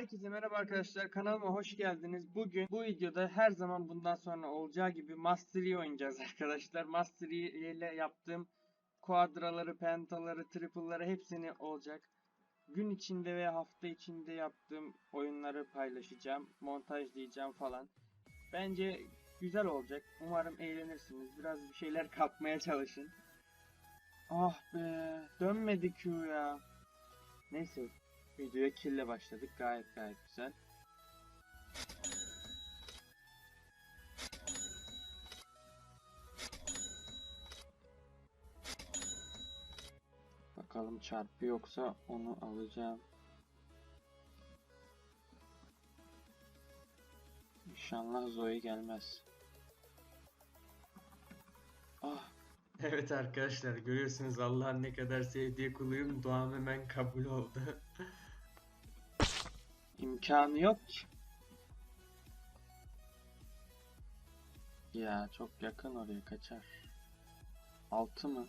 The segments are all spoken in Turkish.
Herkese merhaba arkadaşlar kanalıma hoş geldiniz. Bugün bu videoda her zaman bundan sonra olacağı gibi Mastery oynayacağız arkadaşlar. Mastery ile yaptığım kuadraları, pentaları, triple'ları hepsini olacak. Gün içinde ve hafta içinde yaptığım oyunları paylaşacağım, montajlayacağım falan. Bence güzel olacak. Umarım eğlenirsiniz. Biraz bir şeyler kapmaya çalışın. Ah be, dönmedi Q ya. Neyse, Videoya kille başladık. Gayet gayet güzel. Bakalım çarpı yoksa onu alacağım. İnşallah Zoe gelmez. Ah. Evet arkadaşlar görüyorsunuz Allah'ın ne kadar sevdiği kuluyum. Duam hemen kabul oldu. İmkanı yok ki. Ya çok yakın oraya kaçar. Altı mı?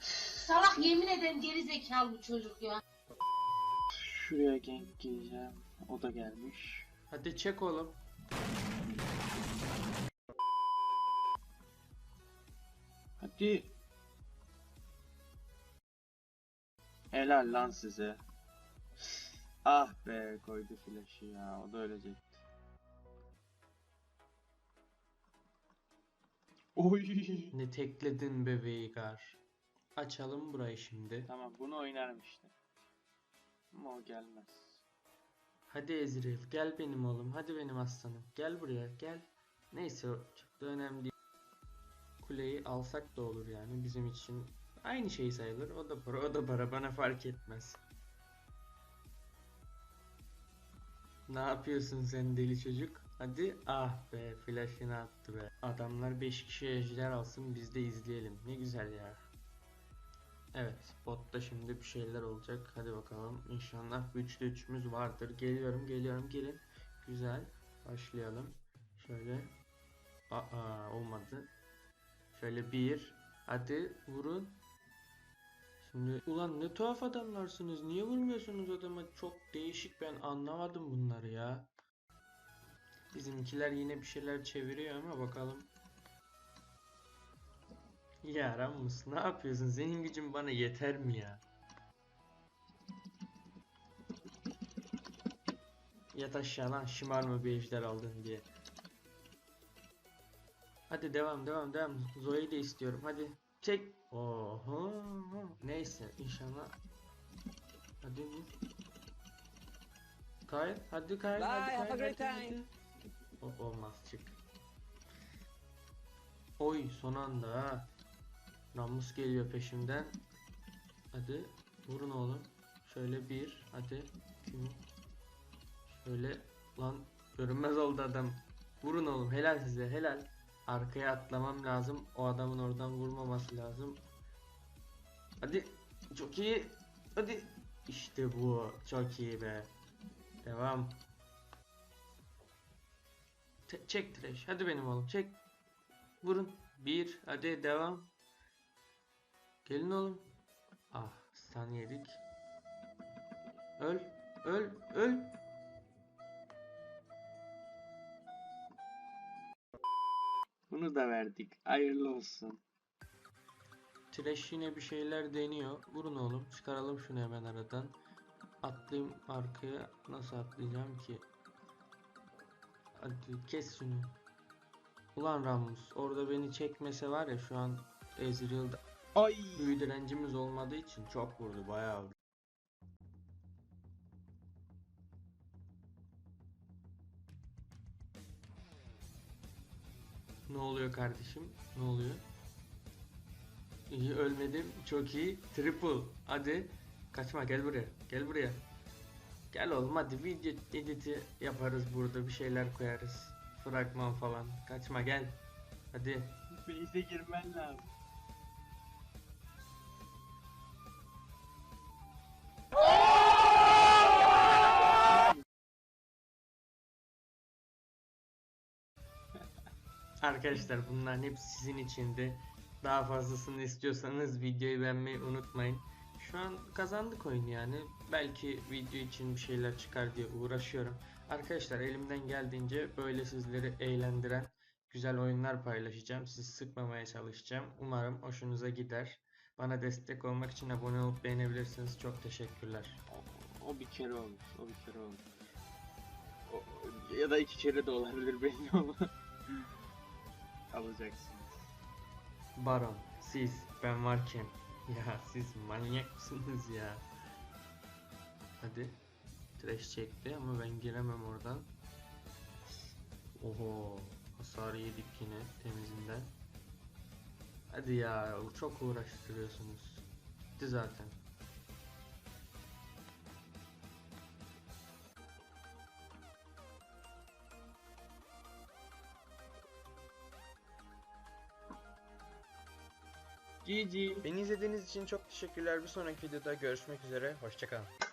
Salak yemin ederim geri zekalı bu çocuk ya. Şuraya gank gireceğim. O da gelmiş. Hadi çek oğlum. Hadi. Helal lan size. Ah be koydu flash'ı ya. O da ölecekti. Oy. Ne tekledin be Veigar. Açalım burayı şimdi. Tamam bunu oynarım işte. Ama o gelmez. Hadi Ezreal gel benim oğlum. Hadi benim aslanım. Gel buraya gel. Neyse çok da önemli değil. Kuleyi alsak da olur yani bizim için. Aynı şey sayılır. O da para o da para bana fark etmez. Ne yapıyorsun sen deli çocuk? Hadi ah be flash'ını attı be. Adamlar 5 kişi ejder alsın biz de izleyelim. Ne güzel ya. Evet botta şimdi bir şeyler olacak. Hadi bakalım. İnşallah güçlü üçümüz vardır. Geliyorum geliyorum gelin. Güzel. Başlayalım. Şöyle. Aa olmadı. Şöyle bir. Hadi vurun. Şimdi ulan ne tuhaf adamlarsınız. Niye vurmuyorsunuz adama? Çok değişik ben anlamadım bunları ya. Bizimkiler yine bir şeyler çeviriyor ama bakalım. Ya Rammus ne yapıyorsun? Senin gücün bana yeter mi ya? Yat aşağı lan şımarma bir ejder aldın diye. Hadi devam devam devam. Zoe'yi de istiyorum. Hadi çek. Oho. Neyse inşallah. Hadi vur. Kay. Hadi kay. Bye, hadi have kay, a great time. O- olmaz çık. Oy son anda ha. Ramus geliyor peşimden. Hadi vurun oğlum. Şöyle bir. Hadi. Şöyle lan görünmez oldu adam. Vurun oğlum helal size helal. Arkaya atlamam lazım. O adamın oradan vurmaması lazım. Hadi. Çok iyi. Hadi. İşte bu. Çok iyi be. Devam. Te- çek trash. Hadi benim oğlum çek. Vurun. Bir. Hadi devam. Gelin oğlum. Ah stun yedik. Öl. Öl. Öl. Bunu da verdik. Hayırlı olsun. Trash yine bir şeyler deniyor. Vurun oğlum. Çıkaralım şunu hemen aradan. Atlayayım arkaya. Nasıl atlayacağım ki? Hadi kes şunu. Ulan Ramus. Orada beni çekmese var ya şu an Ezreal'da Ay. büyü direncimiz olmadığı için çok vurdu bayağı. Ne oluyor kardeşim? Ne oluyor? İyi ölmedim. Çok iyi. Triple. Hadi. Kaçma gel buraya. Gel buraya. Gel oğlum hadi video editi yaparız burada bir şeyler koyarız. Fragman falan. Kaçma gel. Hadi. Base'e girmen lazım. Arkadaşlar bunların hepsi sizin içindi. Daha fazlasını istiyorsanız videoyu beğenmeyi unutmayın. Şu an kazandık oyunu yani. Belki video için bir şeyler çıkar diye uğraşıyorum. Arkadaşlar elimden geldiğince böyle sizleri eğlendiren güzel oyunlar paylaşacağım. Sizi sıkmamaya çalışacağım. Umarım hoşunuza gider. Bana destek olmak için abone olup beğenebilirsiniz. Çok teşekkürler. O, bir kere olmuş. O bir kere olmuş. O- ya da iki kere de olabilir belli olmaz. Alacaksınız. Baron, siz, ben varken. Ya siz manyak mısınız ya? Hadi. Trash çekti ama ben giremem oradan. Oho. Hasar yedik yine temizinden. Hadi ya çok uğraştırıyorsunuz. Bitti zaten. GG. Beni izlediğiniz için çok teşekkürler. Bir sonraki videoda görüşmek üzere. Hoşçakalın.